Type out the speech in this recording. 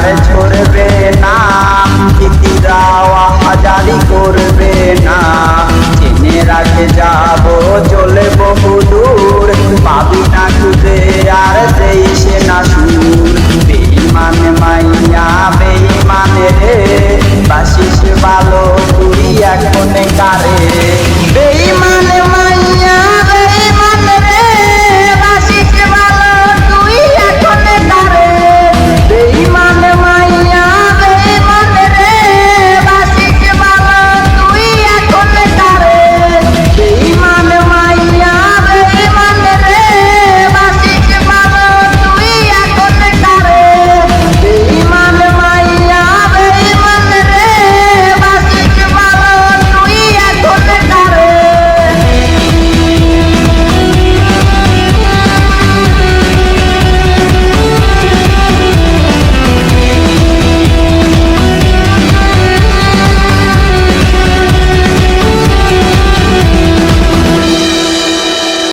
আর ছড়বে না ইতিরাওয়া হাজারি করবে না। চেনে রাখে যাব চলে বহু দূর পাবি না খুঁজে আর সেই সে না সুর। বেইমান মাইয়া বেইমান রে বাসিস ভালো তুই এখন কারে?